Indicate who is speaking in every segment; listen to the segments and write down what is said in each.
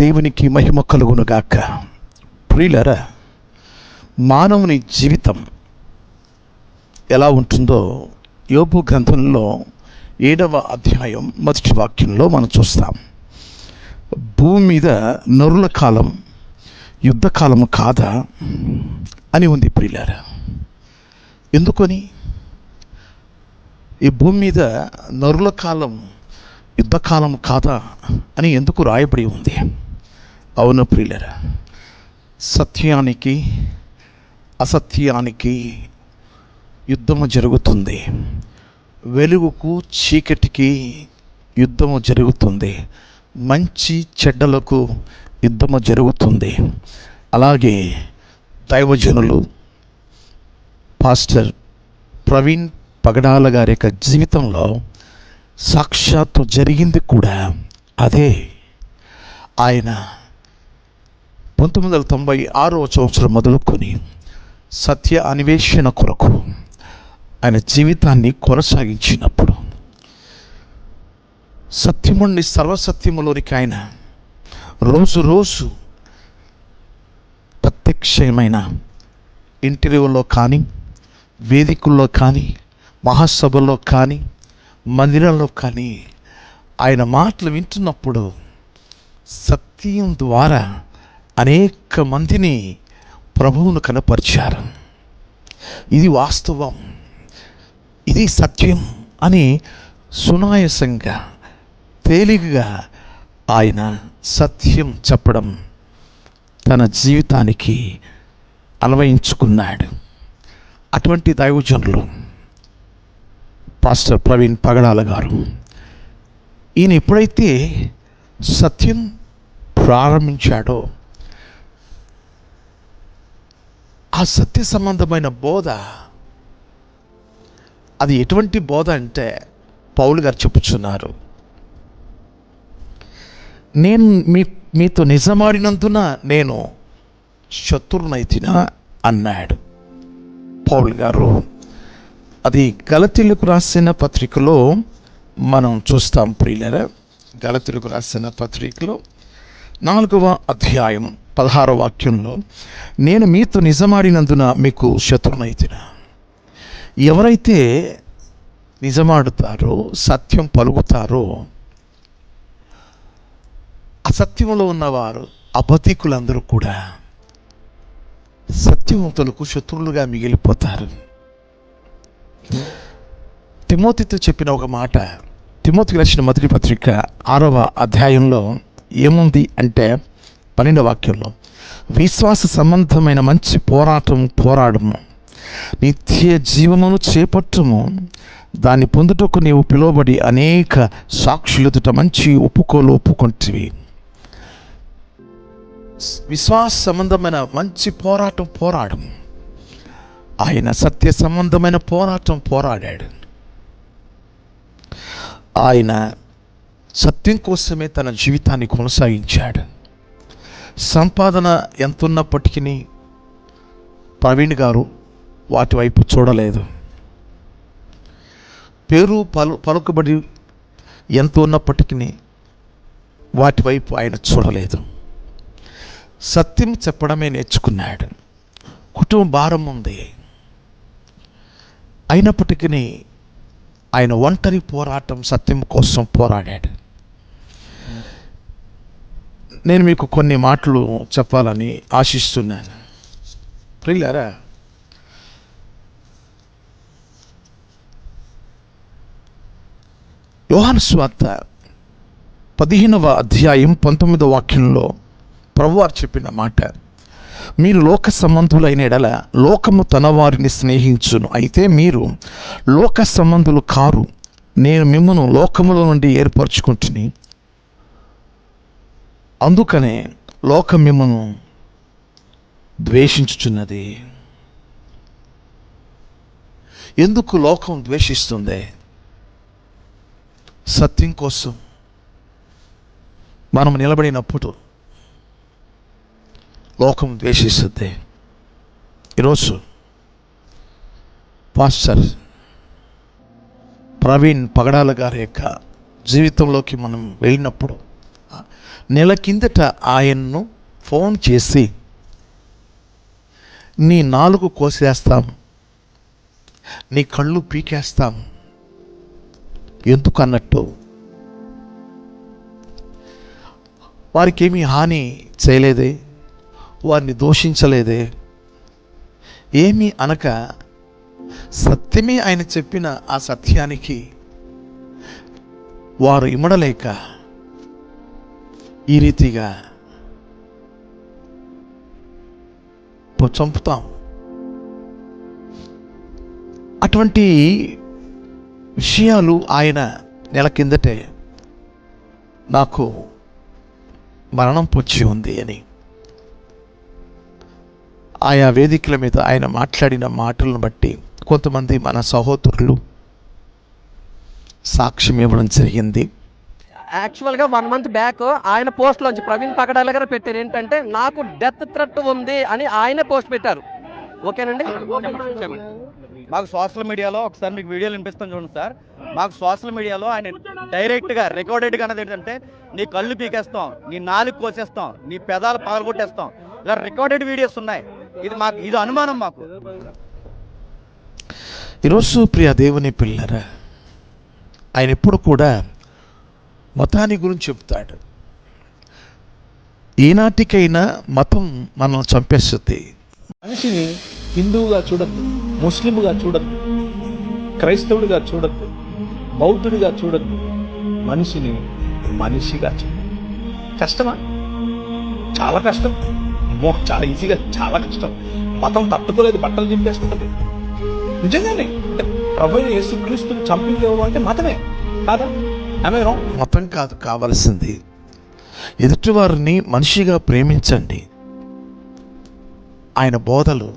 Speaker 1: దేవునికి మహిమ కలుగునుగాక. ప్రియులరా మానవుని జీవితం ఎలా ఉంటుందో యోపు గ్రంథంలో ఏడవ అధ్యాయం మొదటి వాక్యంలో మనం చూస్తాం. భూమి మీద నరుల కాలం యుద్ధకాలం కాదా అని ఉంది ప్రియులారా. ఎందుకని? ఈ భూమి మీద నరుల కాలం యుద్ధకాలం కాదా అని ఎందుకు రాయబడి ఉంది? అవును ప్రియులరా. సత్యానికి అసత్యానికి యుద్ధము జరుగుతుంది. వెలుగుకు చీకటికి యుద్ధము జరుగుతుంది. మంచి చెడ్డలకు యుద్ధము జరుగుతుంది. అలాగే దైవజనులు పాస్టర్ ప్రవీణ్ పగడాల గారి యొక్క జీవితంలో సాక్షాత్తు జరిగింది కూడా అదే. ఆయన పంతొమ్మిది వందల తొంభై ఆరో సంవత్సరం మొదలుకొని సత్య అన్వేషణ కొరకు ఆయన జీవితాన్ని కొనసాగించినప్పుడు సత్యముండి సర్వసత్యములోనికి ఆయన రోజు రోజు ప్రత్యక్షమైన ఇంటర్వ్యూలో కానీ వేదికల్లో కానీ మహాసభల్లో కానీ మందిరంలో కానీ ఆయన మాటలు వింటున్నప్పుడు సత్యం ద్వారా అనేక మందిని ప్రభువును కనపరిచారు. ఇది వాస్తవం. ఇది సత్యం అని సునాయసంగా తేలికగా ఆయన సత్యం చెప్పడం తన జీవితానికి అన్వయించుకున్నాడు. అటువంటి దైవజనులు పాస్టర్ ప్రవీణ్ పగడాల గారు. ఈయన ఎప్పుడైతే సత్యం ప్రారంభించాడో ఆ సత్య సంబంధమైన బోధ అది ఎటువంటి బోధ అంటే పౌలు గారు చెప్పుచున్నారు. నేను మీ మీతో నిజమాడినందున నేను శత్రునైతినా అన్నాడు. పౌల్ గారు అది గలతీలకు రాసిన పత్రికలో మనం చూస్తాం ప్రియులరా. గలతీలకు రాసిన పత్రికలో నాలుగవ అధ్యాయం పదహారో వాక్యంలో నేను మీతో నిజమాడినందున మీకు శత్రునైతిన ఎవరైతే నిజమాడుతారో సత్యం పలుకుతారో అసత్యంలో ఉన్నవారు అబద్ధికులందరూ కూడా సత్యవంతులకు శత్రువులుగా మిగిలిపోతారు. తిమోతితో చెప్పిన ఒక మాట తిమోతికి రాసిన మొదటి పత్రిక ఆరవ అధ్యాయంలో ఏముంది అంటే పన్నెండో వాక్యంలో విశ్వాస సంబంధమైన మంచి పోరాటం పోరాడము. నిత్య జీవమును చేపట్టము. దాన్ని పొందుటకు నీవు పిలువబడి అనేక సాక్షులెదుట మంచి ఒప్పుకోలు ఒప్పుకొంటివి. విశ్వాస సంబంధమైన మంచి పోరాటం పోరాడం ఆయన సత్య సంబంధమైన పోరాటం పోరాడాడు. ఆయన సత్యం కోసమే తన జీవితాన్ని కొనసాగించాడు. సంపాదన ఎంత ఉన్నప్పటికీ ప్రవీణ్ గారు వాటి వైపు చూడలేదు. పేరు పలు పలుకుబడి ఎంత ఉన్నప్పటికీ వాటి వైపు ఆయన చూడలేదు. సత్యం చెప్పడమే నేర్చుకున్నాడు. కుటుంబ భారం ఉంది. అయినప్పటికీ ఆయన ఒంటరి పోరాటం సత్యం కోసం పోరాడాడు. నేను మీకు కొన్ని మాటలు చెప్పాలని ఆశిస్తున్నాను. ప్రియులారా యోహాను స్వార్త పదిహేనవ అధ్యాయం పంతొమ్మిదవ వాక్యంలో ప్రభువారు చెప్పిన మాట మీరు లోక సంబంధులైన ఎడల లోకము తన వారిని స్నేహించును. అయితే మీరు లోక సంబంధులు కారు నేను మిమ్మను లోకముల నుండి ఏర్పరచుకుంటుని అందుకనే లోకం మిమ్మను ద్వేషించుచున్నది. ఎందుకు లోకం ద్వేషిస్తుంది? సత్యం కోసం మనం నిలబడినప్పుడు లోకం ద్వేషిస్తుంది. ఈరోజు పాస్టర్ ప్రవీణ్ పగడాల గారి యొక్క జీవితంలోకి మనం వెళ్ళినప్పుడు నెల కిందట ఆయన్ను ఫోన్ చేసి నీ నాలుగు కోసేస్తాం నీ కళ్ళు పీకేస్తాం. ఎందుకు అన్నట్టు వారికి ఏమీ హాని చేయలేదే వారిని దోషించలేదే. ఏమీ అనక సత్యమే ఆయన చెప్పిన ఆ సత్యానికి వారు ఇమడలేక ఈ రీతిగా చంపుతాం. అటువంటి విషయాలు ఆయన నెల కిందటే నాకు మరణం పొచ్చి ఉంది అని ఆయా వేదికల మీద ఆయన మాట్లాడిన మాటలను బట్టి కొంతమంది మన సహోదరులు సాక్ష్యం ఇవ్వడం జరిగింది.
Speaker 2: యాక్చువల్గా వన్ మంత్ బ్యాక్ ఆయన పోస్ట్లోంచి ప్రవీణ్ పగడాల గారు పెట్టారు ఏంటంటే నాకు డెత్ థ్రెట్ ఉంది అని ఆయనే పోస్ట్ పెట్టారు. ఓకేనండి.
Speaker 3: మాకు సోషల్ మీడియాలో ఒకసారి మీకు వీడియోలు వినిపిస్తాను చూడండి సార్. మాకు సోషల్ మీడియాలో ఆయన డైరెక్ట్గా రికార్డెడ్గా అన్నది ఏంటంటే నీ కళ్ళు పీకేస్తాం నీ నాలుగు కోసేస్తాం నీ పెదాలు పగలగొట్టేస్తాం. ఇలా రికార్డెడ్ వీడియోస్ ఉన్నాయి. ఇది మాకు ఇది అనుమానం మాకు.
Speaker 1: ఈరోజు ప్రియ దేవుని పిల్లరా ఆయన ఎప్పుడు కూడా మతాన్ని గురించి చెప్తాడు. ఈనాటికైనా మతం మనం చంపేస్తుంది.
Speaker 4: మనిషిని హిందువుగా చూడద్దు ముస్లింగా చూడద్దు క్రైస్తవుడిగా చూడద్దు బౌద్ధుడిగా చూడద్దు మనిషిని మనిషిగా చూడద్దు. కష్టమా? చాలా కష్టం. అమ్మో చాలా ఈజీగా చాలా కష్టం. మతం తట్టుకోలేదు బట్టలు చింపేస్తుంది. నిజంగానే ప్రభు యేసుక్రీస్తుని చంపింది ఎవరు అంటే మతమే కాదా?
Speaker 1: మతం కాదు కావలసింది. ఎదుటివారిని మనిషిగా ప్రేమించండి. ఆయన బోధలు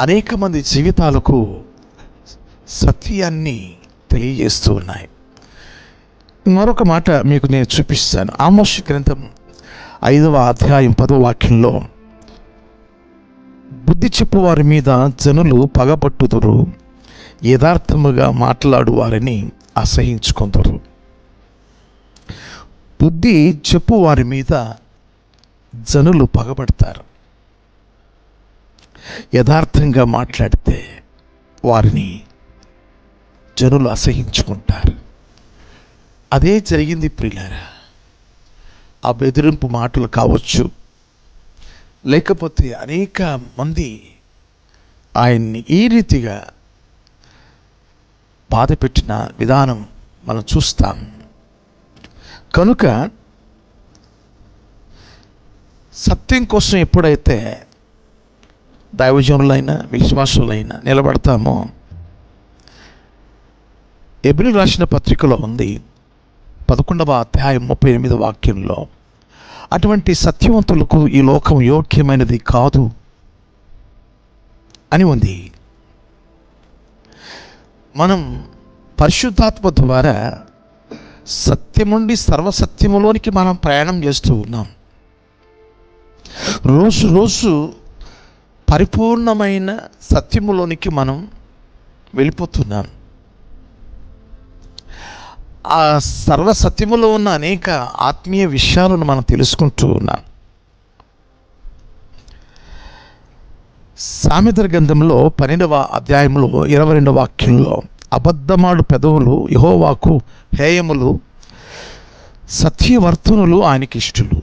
Speaker 1: అనేక మంది జీవితాలకు సత్యాన్ని తెలియజేస్తూ ఉన్నాయి. మరొక మాట మీకు నేను చూపిస్తాను. ఆమోష గ్రంథం ఐదవ అధ్యాయం పదవ వాక్యంలో బుద్ధి చెప్పు వారి మీద జనులు పగబట్టుదురు యథార్థముగా మాట్లాడు వారిని అసహించుకుందరు బుద్ధి చెప్పు వారి మీద జనులు పగబడతారు. యథార్థంగా మాట్లాడితే వారిని జనులు అసహించుకుంటారు. అదే జరిగింది ప్రియులారా. ఆ బెదిరింపు మాటలు కావచ్చు లేకపోతే అనేక మంది ఆయన్ని ఈ రీతిగా బాధ పెట్టిన విధానం మనం చూస్తాం. కనుక సత్యం కోసం ఎప్పుడైతే దైవజనులైనా విశ్వాసులైనా నిలబడతామో ఎబ్రి రాసిన పత్రికలో ఉంది పదకొండవ అధ్యాయం ముప్పై ఎనిమిది వాక్యంలో అటువంటి సత్యవంతులకు ఈ లోకం యోగ్యమైనది కాదు అని ఉంది. మనం పరిశుద్ధాత్మ ద్వారా సత్యం నుండి సర్వసత్యములోనికి మనం ప్రయాణం చేస్తూ ఉన్నాం. రోజు రోజు పరిపూర్ణమైన సత్యములోనికి మనం వెళ్ళిపోతున్నాం. ఆ సర్వసత్యములో ఉన్న అనేక ఆత్మీయ విషయాలను మనం తెలుసుకుంటూ ఉన్నాం. సామెతల గ్రంథంలో పన్నెండవ అధ్యాయంలో ఇరవై రెండవ వాక్యంలో అబద్ధమాడు పెదవులు యహోవాకు హేయములు సత్యవర్తనులు ఆయనకిష్టులు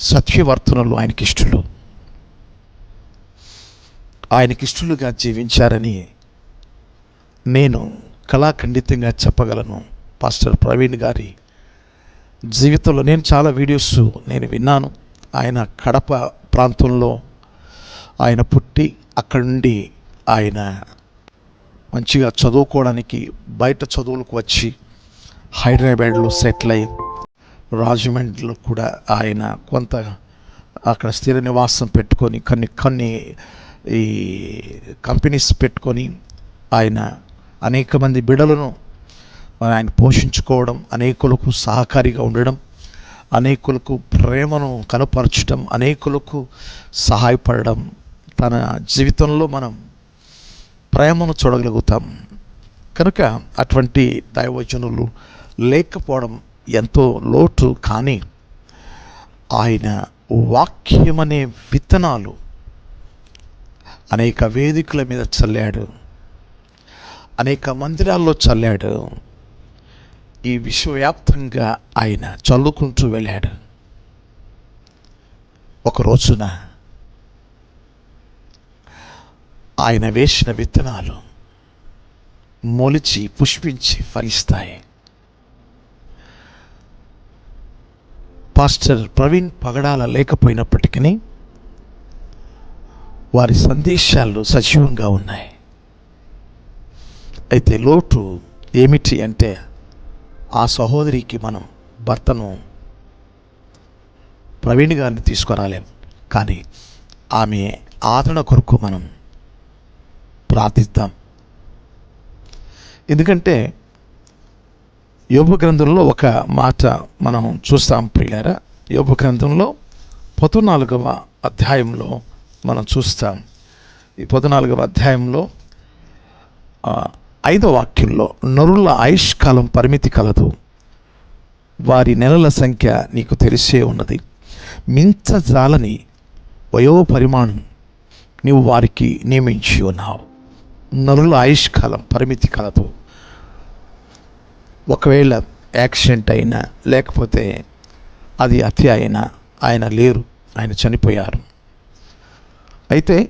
Speaker 1: సత్యవర్తనులు ఆయనకి ఆయనకిష్టులుగా జీవించారని నేను కళాఖండితంగా చెప్పగలను. పాస్టర్ ప్రవీణ్ గారి జీవితంలో నేను చాలా వీడియోస్ నేను విన్నాను. ఆయన కడప ప్రాంతంలో ఆయన పుట్టి అక్కడి నుండి ఆయన మంచిగా చదువుకోవడానికి బయట చదువులకు వచ్చి హైదరాబాద్లో సెటిల్ అయ్యి రాజమండ్రిలో కూడా ఆయన కొంత అక్కడ స్థిర నివాసం పెట్టుకొని కొన్ని కొన్ని ఈ కంపెనీస్ పెట్టుకొని ఆయన అనేక మంది బిడలను ఆయన పోషించుకోవడం అనేకులకు సహకారిగా ఉండడం అనేకులకు ప్రేమను కనపరచడం అనేకులకు సహాయపడడం తన జీవితంలో మనం ప్రేమను చూడగలుగుతాం. కనుక అటువంటి దైవజనులు లేకపోవడం ఎంతో లోటు కానీ ఆయన వాక్యం అనే విత్తనాలు అనేక వేదికల మీద చల్లాడు అనేక మందిరాల్లో చల్లాడు. ఈ విశ్వవ్యాప్తంగా ఆయన చల్లుకుంటూ వెళ్ళాడు. ఒక రోజున ఆయన వేసిన విత్తనాలు మొలిచి పుష్పించి ఫలిస్తాయి. పాస్టర్ ప్రవీణ్ పగడాల లేకపోయినప్పటికీ వారి సందేశాలు సజీవంగా ఉన్నాయి. అయితే లోటు ఏమిటి అంటే ఆ సహోదరికి మనం భర్తను ప్రవీణ్ గారిని తీసుకురాలేం. కానీ ఆమె ఆదరణ కొరకు మనం ప్రార్థిద్దాం. ఎందుకంటే యోగ గ్రంథంలో ఒక మాట మనం చూస్తాం ప్రియులారా. యోగ గ్రంథంలో పద్నాలుగవ అధ్యాయంలో మనం చూస్తాం. ఈ పద్నాలుగవ అధ్యాయంలో ఐదో వాక్యంలో నరుల ఆయుష్కాలం పరిమితి కలదు. వారి నెలల సంఖ్య నీకు తెలిసే ఉన్నది. మించజాలని వయో పరిమాణం నీవు వారికి నియమించి ఉన్నావు. నరుల ఆయుష్కాలం పరిమితి కలదు. ఒకవేళ యాక్సిడెంట్ అయినా లేకపోతే అది అతి అయినా ఆయన లేరు ఆయన చనిపోయారు. అయితే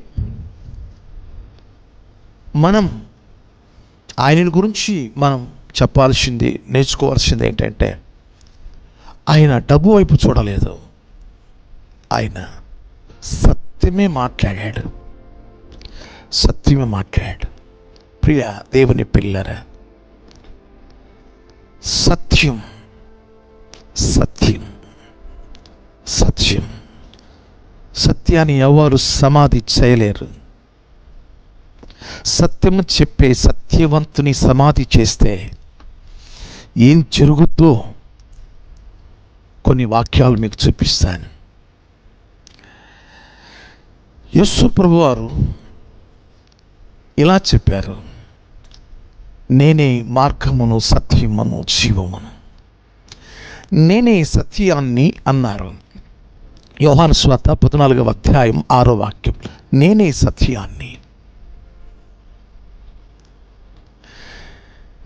Speaker 1: మనం ఆయన గురించి మనం చెప్పాల్సింది నేర్చుకోవాల్సింది ఏంటంటే ఆయన డబ్బు వైపు చూడలేదు. ఆయన సత్యమే మాట్లాడాడు. సత్యమే మాట్లాడాడు. ప్రియ దేవుని పిల్లరా సత్యం సత్యం సత్యం. సత్యాన్ని ఎవరు సమాధి చేయలేరు. సత్యం చెప్పే సత్యవంతుని సమాధి చేస్తే ఏం జరుగుద్దో కొన్ని వాక్యాలు మీకు చూపిస్తాను. యస్సు ప్రభువారు ఇలా చెప్పారు. నేనే మార్గమును సత్యమును జీవమును. నేనే సత్యాన్ని అన్నారు. యోహాను స్వాత పద్నాలుగవ అధ్యాయం ఆరో వాక్యం. నేనే సత్యాన్ని.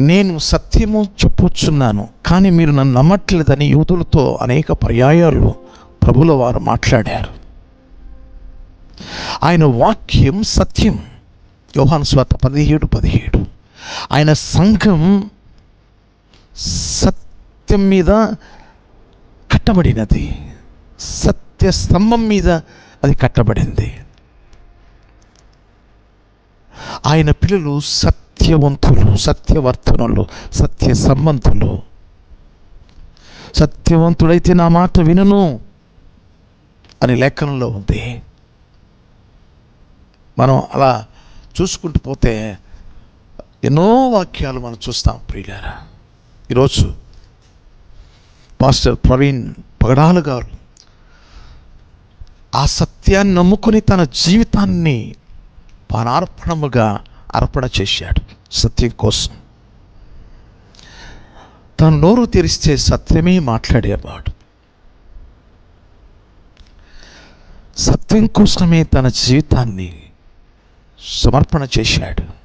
Speaker 1: నేను సత్యము చెప్పుచున్నాను కానీ మీరు నన్ను నమ్మట్లేదని యూదులతో అనేక పర్యాయాలు ప్రభుల వారు మాట్లాడారు. ఆయన వాక్యం సత్యం. యోహాను స్వాత పదిహేడు పదిహేడు. ఆయన సంఘం సత్యం మీద కట్టబడినది. సత్య స్తంభం మీద అది కట్టబడింది. ఆయన పిల్లలు సత్య సత్యవంతులు సత్యవర్తనులు సత్య సంబంధులు సత్యవంతుడైతే నా మాట వినను అని లేఖనంలో ఉంది. మనం అలా చూసుకుంటూ పోతే ఎన్నో వాక్యాలు మనం చూస్తాం ప్రియులారా. ఈరోజు పాస్టర్ ప్రవీణ్ పగడాలు గారు ఆ సత్యాన్ని నమ్ముకుని తన జీవితాన్ని పానార్పణముగా అర్పణ చేశాడు సత్యం కోసం. తను నోరు తెరిస్తే సత్యమే మాట్లాడేవాడు. సత్యం కోసమే తన జీవితాన్ని సమర్పణ చేశాడు.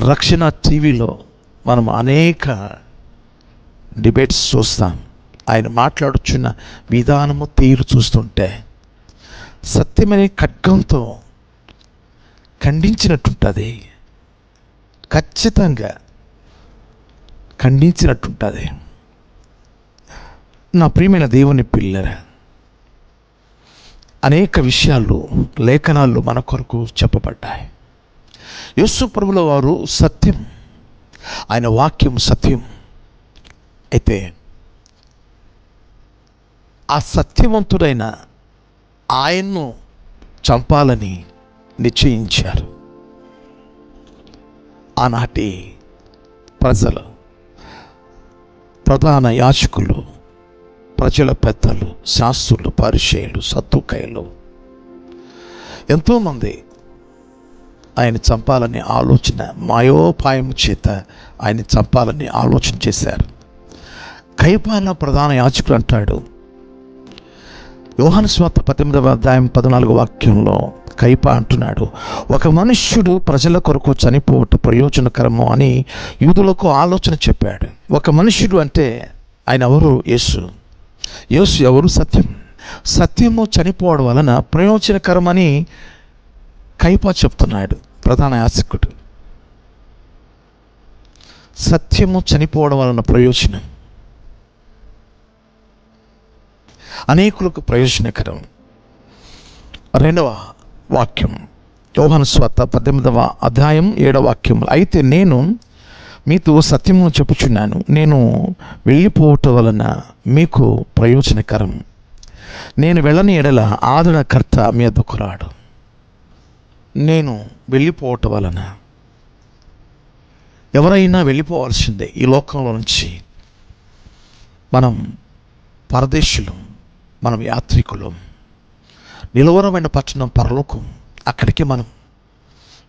Speaker 1: రక్షణ టీవీలో మనం అనేక డిబేట్స్ చూస్తాం. ఆయన మాట్లాడుచున్న విధానము తీరు చూస్తుంటే సత్యమనే ఖడ్గంతో ఖండించినట్టుంటుంది. ఖచ్చితంగా ఖండించినట్టుంటుంది. నా ప్రియమైన దేవుని పిల్లరా అనేక విషయాలు లేఖనాలు మన కొరకు చెప్పబడ్డాయి. యేసు ప్రభుల వారు సత్యం ఆయన వాక్యం సత్యం. అయితే ఆ సత్యవంతుడైన ఆయన్ను చంపాలని నిశ్చయించారు. ఆనాటి ప్రజలు ప్రధాన యాచకులు ప్రజల పెద్దలు శాస్త్రులు పరిచయులు సత్తుకైలు ఎంతోమంది ఆయన చంపాలనే ఆలోచన మాయోపాయం చేత ఆయన్ని చంపాలని ఆలోచన చేశారు. కైపాల ప్రధాన యాచకుడు అంటాడు యోహాను స్వార్థ పద్దెనిమిదవ అధ్యాయం పద్నాలుగు వాక్యంలో కైప అంటున్నాడు. ఒక మనుష్యుడు ప్రజల కొరకు చనిపోవటం ప్రయోజనకరము అని యూదులకు ఆలోచన చెప్పాడు. ఒక మనుష్యుడు అంటే ఆయన ఎవరు? యేసు. యేసు ఎవరు? సత్యం. సత్యము చనిపోవడం వలన ప్రయోజనకరమని కైపా చెప్తున్నాడు ప్రధాన యాచకుడు సత్యము చనిపోవడం వలన ప్రయోజనం. అనేకులకు ప్రయోజనకరం. రెండవ వాక్యం. యోహన స్వత పద్దెనిమిదవ అధ్యాయం ఏడవ వాక్యం. అయితే నేను మీతో సత్యమును చెప్పుచున్నాను. నేను వెళ్ళిపోవటం వలన మీకు ప్రయోజనకరం. నేను వెళ్ళని ఎడల ఆదరణకర్త మీ వద్దకు రాడు. నేను వెళ్ళిపోవటం వలన ఎవరైనా వెళ్ళిపోవాల్సిందే ఈ లోకంలో నుంచి. మనం పరదేశులు మనం యాత్రికులం. నిలవరమైన పట్టణం పరలోకం. అక్కడికి మనం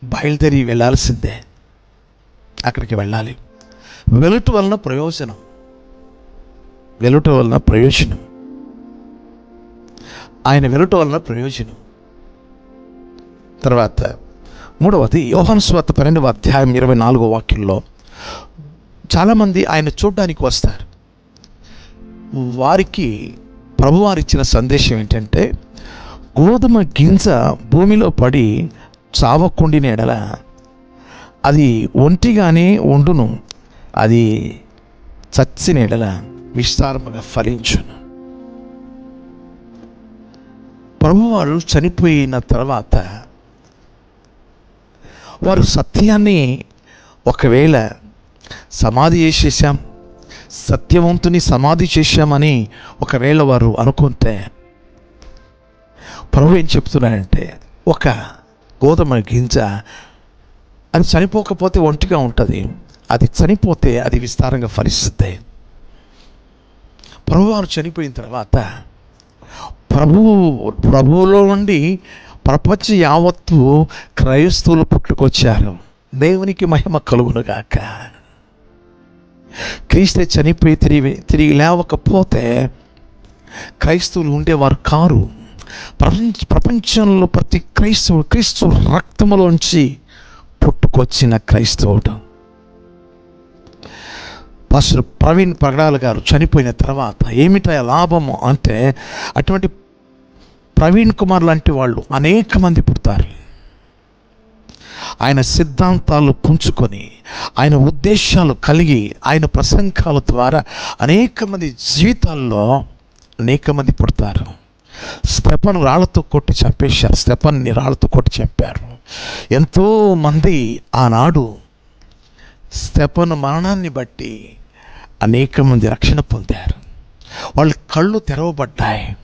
Speaker 1: బయలుదేరి వెళ్ళాల్సిందే అక్కడికి వెళ్ళాలి. వెలుట వలన ప్రయోజనం. వెలుట వలన ప్రయోజనం. ఆయన వెలుట వలన ప్రయోజనం. తర్వాత మూడవది యోహన్ స్వార్త పన్నెండవ అధ్యాయం ఇరవై నాలుగో వాక్యంలో చాలామంది ఆయన చూడడానికి వస్తారు. వారికి ప్రభువారు ఇచ్చిన సందేశం ఏంటంటే గోధుమ గింజ భూమిలో పడి చావకుండిన ఎడల. అది ఒంటిగానే ఉండును. అది చచ్చిన ఎడల విస్తారముగా ఫలించును. ప్రభువారు చనిపోయిన తర్వాత వారు సత్యాన్ని ఒకవేళ సమాధి చేసేసాం సత్యవంతుని సమాధి చేశామని ఒకవేళ వారు అనుకుంటే ప్రభు ఏం చెప్తున్నాడంటే ఒక గోధుమ గింజ అది చనిపోకపోతే ఒంటిగా ఉంటుంది. అది చనిపోతే అది విస్తారంగా ఫలిస్తుంది. ప్రభువారు చనిపోయిన తర్వాత ప్రభువు ప్రభువులో నుండి ప్రపంచ యావత్తు క్రైస్తవులు పుట్టుకొచ్చారు. దేవునికి మహిమ కలుగునుగాక క్రీస్తే చనిపోయి తిరిగి తిరిగి లేవకపోతే క్రైస్తవులు ఉండేవారు కారు. ప్రపంచ ప్రపంచంలో ప్రతి క్రైస్తవుడు క్రీస్తు రక్తములోంచి పుట్టుకొచ్చిన క్రైస్తవుడు. పాస్టర్ ప్రవీణ్ ప్రగడాల గారు చనిపోయిన తర్వాత ఏమిటా లాభము అంటే అటువంటి ప్రవీణ్ కుమార్ లాంటి వాళ్ళు అనేక మంది పుడతారు. ఆయన సిద్ధాంతాలు పుంజుకొని ఆయన ఉద్దేశాలు కలిగి ఆయన ప్రసంగాల ద్వారా అనేక మంది జీవితాల్లో అనేక మంది పుడతారు. స్టెపన్ రాళ్ళతో కొట్టి చంపేశారు. స్టెపన్ని రాళ్ళతో కొట్టి చంపారు. ఎంతో మంది ఆనాడు స్టెపన్ మరణాన్ని బట్టి అనేక మంది రక్షణ పొందారు. వాళ్ళ కళ్ళు తెరవబడ్డాయి.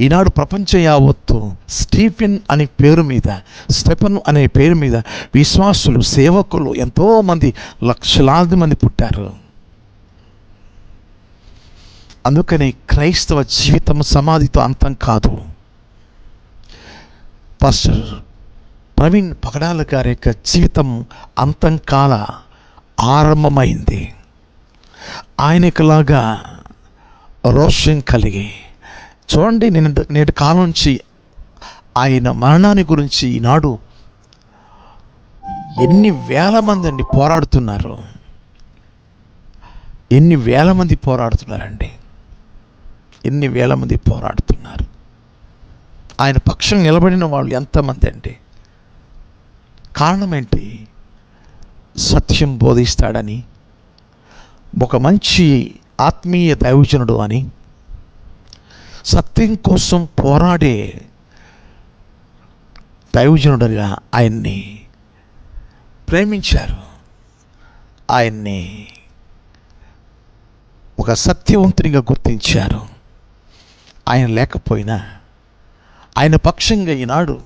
Speaker 1: ఈనాడు ప్రపంచ యావత్తు స్టీఫెన్ అనే పేరు మీద స్టెఫన్ అనే పేరు మీద విశ్వాసులు సేవకులు ఎంతోమంది లక్షలాది మంది పుట్టారు. అందుకని క్రైస్తవ జీవితం సమాధితో అంతం కాదు. పాస్టర్ ప్రవీణ్ పగడాల గారి యొక్క జీవితం అంతం కాల ఆరంభమైంది. ఆయనకులాగా రోషం కలిగి చూడండి నేను నేటి కాలం నుంచి ఆయన మరణాన్ని గురించి ఈనాడు ఎన్ని వేల మంది అండి పోరాడుతున్నారు. ఎన్ని వేల మంది పోరాడుతున్నారండి. ఎన్ని వేల మంది పోరాడుతున్నారు? ఆయన పక్షం నిలబడిన వాళ్ళు ఎంతమంది అండి? కారణం ఏంటి సత్యం బోధిస్తాడని ఒక మంచి ఆత్మీయ దైవజనుడు అని సత్యం కోసం పోరాడే దైవజనుడుగా ఆయన్ని ప్రేమించారు. ఆయన్ని ఒక సత్యవంతునిగా గుర్తించారు. ఆయన లేకపోయినా ఆయన పక్షంగా ఈనాడు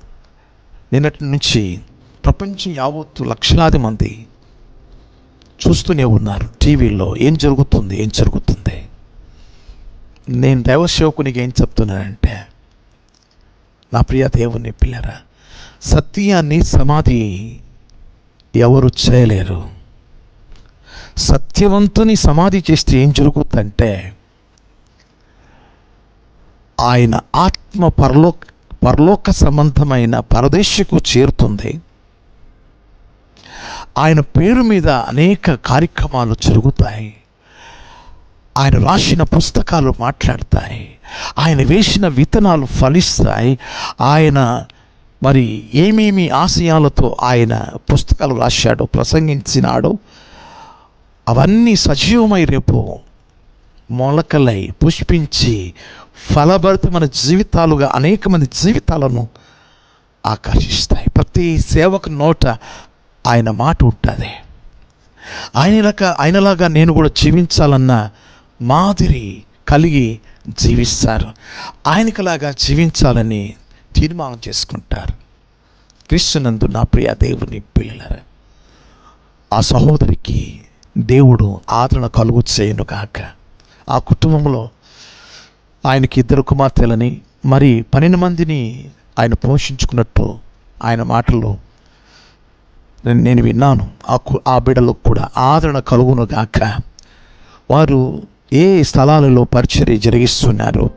Speaker 1: నిన్నటి నుంచి ప్రపంచం యావత్తు లక్షలాది మంది చూస్తూనే ఉన్నారు. టీవీలో ఏం జరుగుతుంది ఏం జరుగుతుంది? నేను దైవ సేవకునికి ఏం చెప్తున్నానంటే నా ప్రియ దేవుని పిల్లరా సత్యాన్ని సమాధి ఎవరు చేయలేరు. సత్యవంతుని సమాధి చేస్తే ఏం జరుగుతుందంటే ఆయన ఆత్మ పరలోక పరలోక సంబంధమైన పరదేశకు చేరుతుంది. ఆయన పేరు మీద అనేక కార్యక్రమాలు జరుగుతాయి. ఆయన రాసిన పుస్తకాలు మాట్లాడతాయి. ఆయన వేసిన విత్తనాలు ఫలిస్తాయి. ఆయన మరి ఏమేమి ఆశయాలతో ఆయన పుస్తకాలు రాశాడో ప్రసంగించినాడో అవన్నీ సజీవమై రేపు మొలకలై పుష్పించి ఫలభరితమైన జీవితాలుగా అనేక మంది జీవితాలను ఆకర్షిస్తాయి. ప్రతి సేవకు నోట ఆయన మాట ఉంటుంది. ఆయనలాగా ఆయనలాగా నేను కూడా జీవించాలన్న మాదిరి కలిగి జీవిస్తారు. ఆయనకులాగా జీవించాలని తీర్మానం చేసుకుంటారు. క్రీస్తునందు నా ప్రియ దేవుని పిల్లల ఆ సహోదరికి దేవుడు ఆదరణ కలుగు చేయను కాక ఆ కుటుంబంలో ఆయనకి ఇద్దరు కుమార్తెలని మరి పన్నెండు మందిని ఆయన పోషించుకున్నట్టు ఆయన మాటల్లో నేను- విన్నాను. ఆ కు- ఆ కూడా ఆదరణ కలుగును గాక వారు ఏ స్థలాలలో పరిచర్య జరిగిస్తున్నారు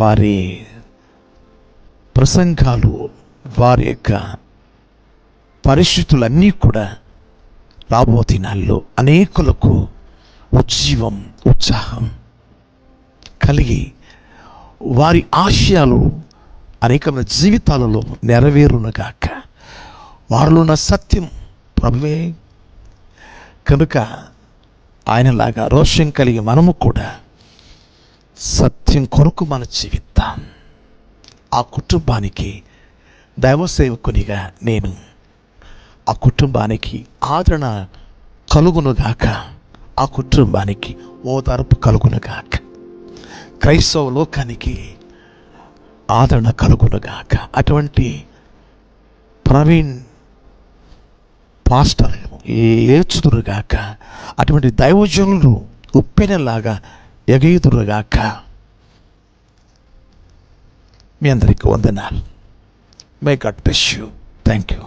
Speaker 1: వారి ప్రసంగాలు వారి యొక్క పరిస్థితులన్నీ కూడా రాబో దినాల్లో అనేకులకు ఉజ్జీవం ఉత్సాహం కలిగి వారి ఆశయాలు అనేకమైన జీవితాలలో నెరవేరునుగాక. వారిలో ఉన్న సత్యం ప్రభువే. కనుక ఆయనలాగా రోషం కలిగి మనము కూడా సత్యం కొరకు మన జీవితం. ఆ కుటుంబానికి దైవ సేవకునిగా నేను ఆ కుటుంబానికి ఆదరణ కలుగునుగాక. ఆ కుటుంబానికి ఓదార్పు కలుగునుగాక. క్రైస్తవ లోకానికి ఆదరణ కలుగునుగాక. అటువంటి ప్రవీణ్ పాస్టర్ ఏచుదురుగాక అటువంటి దైవజనులు ఉప్పెనలాగా ఎగయుదురుగాక. మీ అందరికీ వందనాలు. May god bless you thank you